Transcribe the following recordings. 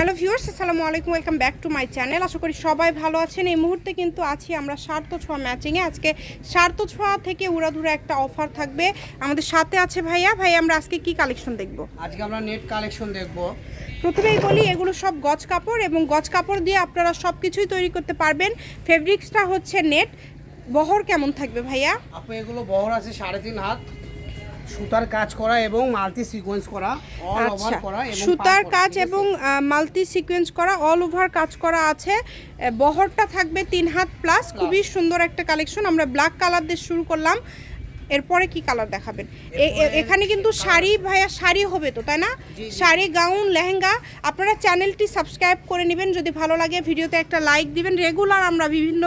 Hello viewers আসসালামু আলাইকুম welcome back to my channel. আশা করি সবাই ভালো আছেন। এই মুহূর্তে কিন্তু আছি আমরা সার্থ ছোঁয়া ম্যাচিংয়ে আজকে সার্থ ছোঁয়া থেকে উড়াধুরা একটা অফার থাকবে। আমাদের সাথে আছে ভাইয়া। ভাই আমরা আজকে কি কালেকশন দেখব? আজকে আমরা নেট কালেকশন দেখব। প্রথমেই বলি এগুলো সব গজ কাপড় এবং গজ কাপড় দিয়ে আপনারা সব কিছুই তৈরি করতে পারবেন। ফেব্রিক্সটা হচ্ছে নেট। বহর কেমন থাকবে ভাইয়া? আপু এগুলো বহর আছে সাড়ে তিন হাত। সুতার কাজ করা এবং মাল্টি সিকোয়েন্স করা অল ওভার আচ্ছা। করা এবং সুতার কাজ এবং মাল্টি সিকোয়েন্স করা অল ওভার কাজ করা আছে। বহরটা থাকবে তিন হাত প্লাস খুবই সুন্দর একটা কালেকশন আমরা ব্ল্যাক কালার দিয়ে শুরু করলাম। এরপরে কি কালার দেখাবেন? এখানে কিন্তু শাড়ি ভাইয়া শাড়ি হবে তো তাই না। শাড়ি গাউন লেহেঙ্গা আপনারা চ্যানেলটি সাবস্ক্রাইব করে নেবেন। যদি ভালো লাগে ভিডিওতে একটা লাইক দিবেন। রেগুলার আমরা বিভিন্ন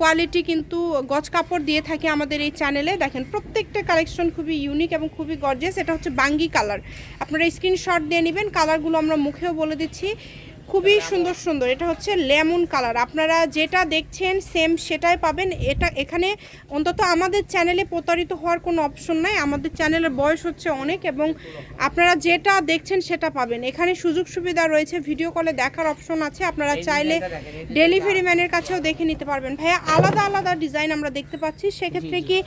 কোয়ালিটি কিন্তু গজ কাপড় দিয়ে থাকি আমাদের এই চ্যানেলে দেখেন প্রত্যেকটা কালেকশন খুবই ইউনিক এবং খুবই গর্জেস এটা হচ্ছে বাঙ্গি কালার আপনারা স্ক্রিনশট দিয়ে নেবেন। কালারগুলো আমরা মুখেও বলে দিচ্ছি। খুবই সুন্দর সুন্দর। এটা হচ্ছে লেমন কালার। আপনারা যেটা দেখছেন সেম সেটাই পাবেন। এটা এখানে অন্তত আমাদের চ্যানেলে প্রতারিত হওয়ার কোনো অপশন নাই। আমাদের চ্যানেলের বয়স হচ্ছে অনেক এবং আপনারা যেটা দেখছেন সেটা পাবেন। এখানে সুযোগ সুবিধা রয়েছে ভিডিও কলে দেখার অপশন আছে। আপনারা চাইলে ডেলিভারি ম্যানের কাছেও দেখে নিতে পারবেন। ভাইয়া আলাদা আলাদা ডিজাইন আমরা দেখতে পাচ্ছি। সেক্ষেত্রে কি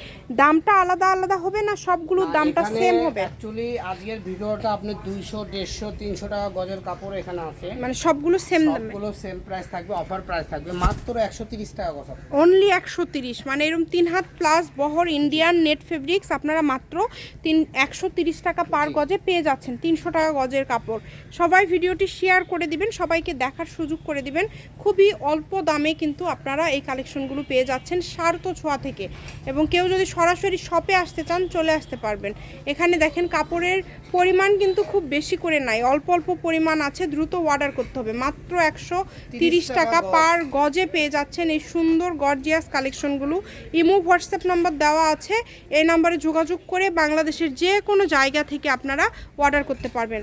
দামটা আলাদা আলাদা হবে না সবগুলোর দামটা সেম হবে? অ্যাকচুয়ালি আজকের ভিডিওটা আপনি দুইশো দেড়শো তিনশো টাকা গজের কাপড় এখানে আছে। মানে সবগুলো সেম দামে। সবগুলো সেম প্রাইস থাকবে অফার প্রাইস থাকবে। মাত্র একশো তিরিশ টাকা গজ আপু। অনলি একশো তিরিশ মানে এরকম তিন হাত প্লাস বহর ইন্ডিয়ান নেট ফেব্রিক্স আপনারা মাত্র তিন একশো তিরিশ টাকা পার গজে পেয়ে যাচ্ছেন। তিনশো টাকা গজের কাপড়। সবাই ভিডিওটি শেয়ার করে দিবেন সবাইকে দেখার সুযোগ করে দিবেন। খুবই অল্প দামে কিন্তু আপনারা এই কালেকশনগুলো পেয়ে যাচ্ছেন সার্থ ছোঁয়া থেকে। এবং কেউ যদি সরাসরি শপে আসতে চান চলে আসতে পারবেন। এখানে দেখেন কাপড়ের পরিমাণ কিন্তু খুব বেশি করে নাই। অল্প অল্প পরিমাণ আছে দ্রুত অর্ডার করতে হবে। মাত্র একশো তিরিশ টাকা পার গজে পেয়ে যাচ্ছেন এই সুন্দর গর্জিয়াস কালেকশনগুলো। ইমো হোয়াটসঅ্যাপ নাম্বার দেওয়া আছে। এই নাম্বারে যোগাযোগ করে বাংলাদেশের যে কোনো জায়গা থেকে আপনারা অর্ডার করতে পারবেন।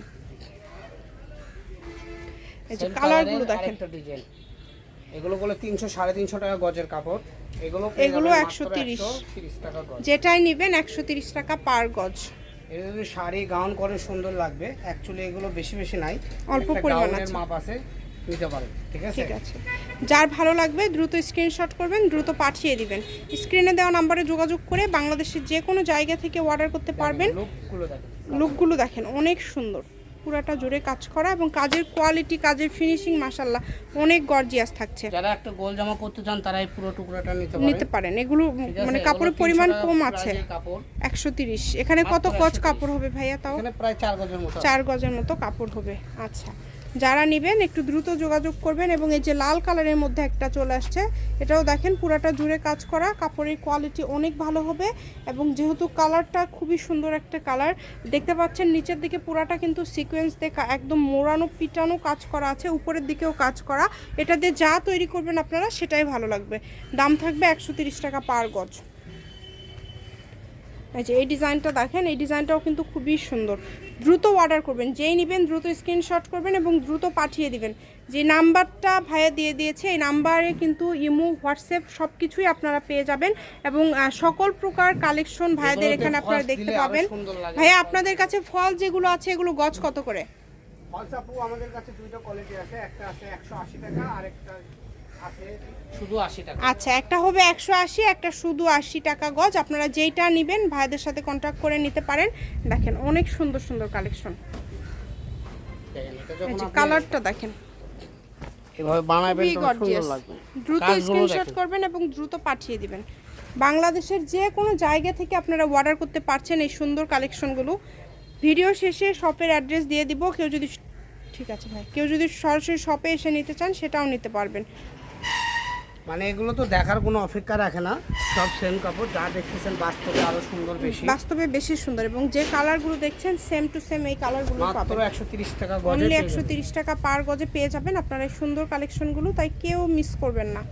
এই যে কালারগুলো দেখেন। এগুলো গুলো তিনশো সাড়ে তিনশো টাকা গজের কাপড়। এগুলো এগুলো যাবেন 130 মাত্র 130 টাকা যেটাই নেবেন একশো তিরিশ টাকা পার গজ। এটা যদি শাড়ি গাউন করে সুন্দর লাগবে। অ্যাকচুয়ালি এগুলো বেশি বেশি নাই। অল্প একটা পরিমাণ আছে। মাপ আছে নিতে পারেন ঠিক আছে? ঠিক আছে। যার ভালো লাগবে দ্রুত স্ক্রিনশট করবেন দ্রুত পাঠিয়ে দিবেন। স্ক্রিনে দেওয়া নাম্বারে যোগাযোগ করে বাংলাদেশের যে কোনো জায়গা থেকে অর্ডার করতে পারবেন। লুকগুলো দেখেন। লুকগুলো দেখেন অনেক সুন্দর। পুরাটা জুড়ে কাজ করা এবং কাজের কোয়ালিটি কাজের ফিনিশিং মাসাল্লাহ অনেক গর্জিয়াস থাকছে। যারা একটা গোল জামা করতে চান তারা এই পুরো টুকরাটা নিতে পারেন। নিতে পারেন। এগুলো মানে কাপড়ের পরিমাণ কম আছে। কাপড়। একশো তিরিশ। এখানে কত গজ কাপড় হবে ভাইয়া তাও? এখানে প্রায় চার গজের মতো। আছে। চার গজের মতো কাপড় হবে। আচ্ছা। যারা নেবেন, একটু দ্রুত যোগাযোগ করবেন এবং এই যে লাল কালারের মধ্যে একটা চলে আসছে, এটাও দেখেন পুরাটা জুড়ে কাজ করা, কাপড়ের কোয়ালিটি অনেক ভালো হবে এবং যেহেতু কালারটা খুবই সুন্দর একটা কালার, দেখতে পাচ্ছেন নিচের দিকে পুরাটা কিন্তু সিকোয়েন্স দিয়ে একদম মোড়ানো, পিটানো কাজ করা আছে, উপরের দিকেও কাজ করা। এটা দিয়ে যা তৈরি করবেন আপনারা, সেটাই ভালো লাগবে। দাম থাকবে একশো টাকা পার গজ। যে এই ডিজাইনটা দেখেন এই ডিজাইনটাও কিন্তু খুবই সুন্দর। দ্রুত অর্ডার করবেন যেই নেবেন দ্রুত স্ক্রিনশট করবেন এবং দ্রুত পাঠিয়ে দিবেন। যে নাম্বারটা ভাইয়া দিয়ে দিয়েছে এই নাম্বারে কিন্তু ইমো হোয়াটসঅ্যাপ সব কিছুই আপনারা পেয়ে যাবেন এবং সকল প্রকার কালেকশন ভাইয়াদের এখানে আপনারা দেখতে পাবেন। ভাইয়া আপনাদের কাছে ফল যেগুলো আছে এগুলো গজ কত করে? ফলস আপু আমাদের কাছে দুইটা কোয়ালিটি আছে একটা আছে একশো আশি টাকা আর একটা আচ্ছা একটা হবে একশো আশি একটা শুধু আশি টাকা গজ। আপনারা যেইটা নেবেন ভাইদের সাথে কন্ট্যাক্ট করে নিতে পারেন। দেখেন অনেক সুন্দর সুন্দর কালেকশন কালারটা দেখেন। এভাবে বানাবেন সুন্দর লাগবে। দ্রুত কাজগুলো স্ক্রিনশট করবেন এবং দ্রুত পাঠিয়ে দিবেন। বাংলাদেশের যে কোনো জায়গা থেকে আপনারা অর্ডার করতে পারছেন এই সুন্দর কালেকশনগুলো ভিডিও শেষে শপের অ্যাড্রেস দিয়ে দিব। কেউ যদি ঠিক আছে ভাই কেউ যদি সরাসরি শপে এসে নিতে চান সেটাও নিতে পারবেন। মানে এগুলো তো দেখার কোনো অপেক্ষা রাখে না। সব সেম কাপড় যা দেখতেছেন বাস্তবে আরও সুন্দর বেশি। বাস্তবে বেশি সুন্দর এবং যে কালারগুলো দেখছেন সেম টু সেম এই কালারগুলো পাবেন। একশো তিরিশ টাকা গজে অনলি পেয়ে একশো যাবেন। তিরিশ টাকা পার গজে পেয়ে যাবেন। আপনারা এই সুন্দর কালেকশনগুলো তাই কেউ মিস করবেন না।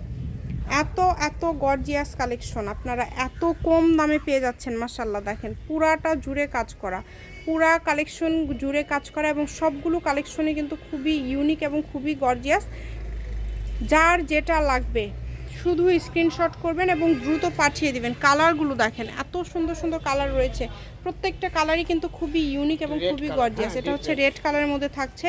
এত এত গর্জিয়াস কালেকশন আপনারা এত কম দামে পেয়ে যাচ্ছেন মাসাল্লাহ দেখেন। পুরাটা জুড়ে কাজ করা। পুরা কালেকশন জুড়ে কাজ করা এবং সবগুলো কালেকশনই কিন্তু খুবই ইউনিক এবং খুবই গর্জিয়াস যার যেটা লাগবে শুধু স্ক্রিনশট করবেন এবং দ্রুত পাঠিয়ে দিবেন। কালারগুলো দেখেন এত সুন্দর সুন্দর কালার রয়েছে। প্রত্যেকটা কালারই কিন্তু খুবই ইউনিক এবং খুবই গর্জিয়াস এটা হচ্ছে রেড কালারের মধ্যে থাকছে।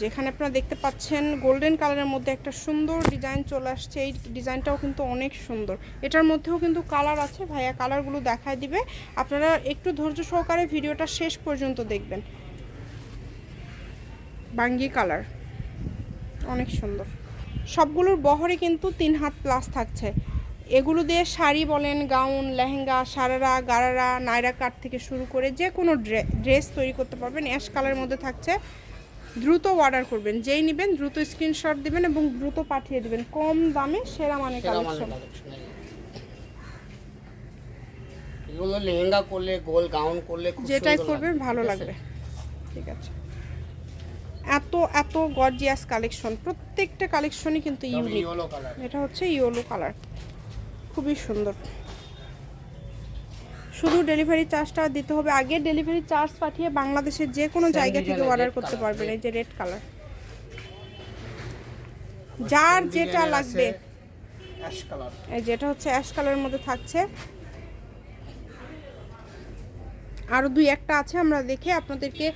যেখানে আপনারা দেখতে পাচ্ছেন গোল্ডেন কালারের মধ্যে একটা সুন্দর ডিজাইন চলে আসছে। এই ডিজাইনটাও কিন্তু অনেক সুন্দর। এটার মধ্যেও কিন্তু কালার আছে। ভাইয়া কালারগুলো দেখায় দিবে। আপনারা একটু ধৈর্য সহকারে ভিডিওটা শেষ পর্যন্ত দেখবেন। বাঙ্গি কালার অনেক সুন্দর। সবগুলোর বহরে কিন্তু তিন হাত প্লাস থাকছে। এগুলো দিয়ে শাড়ি বলেন গাউন লেহেঙ্গা সারারা গারারা নায়রা কাট থেকে শুরু করে যে কোনো ড্রেস তৈরি করতে পারবেন। অ্যাশ কালারের মধ্যে থাকছে। দ্রুত অর্ডার করবেন। যেই নেবেন দ্রুত স্ক্রিনশট দিবেন এবং দ্রুত পাঠিয়ে দিবেন। কম দামে সেরা মানে কালেকশন। কালেকশন। এগুলো লেহেঙ্গা করলে গোল গাউন করলে যেটাই করবেন ভালো লাগবে। ঠিক আছে। এত এত গর্জিয়াস কালেকশন প্রত্যেকটা কালেকশনই কিন্তু ইউনিক এটা হচ্ছে ইয়েলো কালার খুবই সুন্দর। শুধু ডেলিভারি চার্জটা দিতে হবে। আগে ডেলিভারি চার্জ পাঠিয়ে বাংলাদেশের যে কোনো জায়গা থেকে অর্ডার করতে পারবেন। এই যে রেড কালার যার যেটা লাগবে। অ্যাশ কালার এই যেটা হচ্ছে অ্যাশ কালারের মধ্যে থাকছে। আরও দুই একটা আছে। আমরা দেখে আপনাদেরকে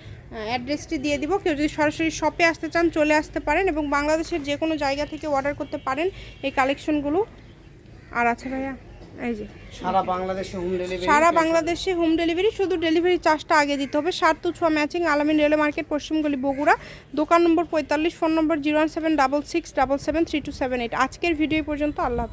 অ্যাড্রেসটি দিয়ে দিব। কেউ যদি সরাসরি শপে আসতে চান চলে আসতে পারেন এবং বাংলাদেশের যে কোনো জায়গা থেকে অর্ডার করতে পারেন। এই কালেকশনগুলো আর আছে ভাইয়া এই যে। সারা বাংলাদেশে হোম ডেলিভারি সারা বাংলাদেশে হোম ডেলিভারি শুধু ডেলিভারি চার্জটা আগে দিতে হবে। সাত টু ছোয়া ম্যাচিং আলামিন রেলওয়ে মার্কেট পশ্চিমগলি বগুড়া। দোকান নম্বর পঁয়তাল্লিশ phone number zero one seven double six double seven three two seven eight আজকের ভিডিও পর্যন্ত আল্লাহ।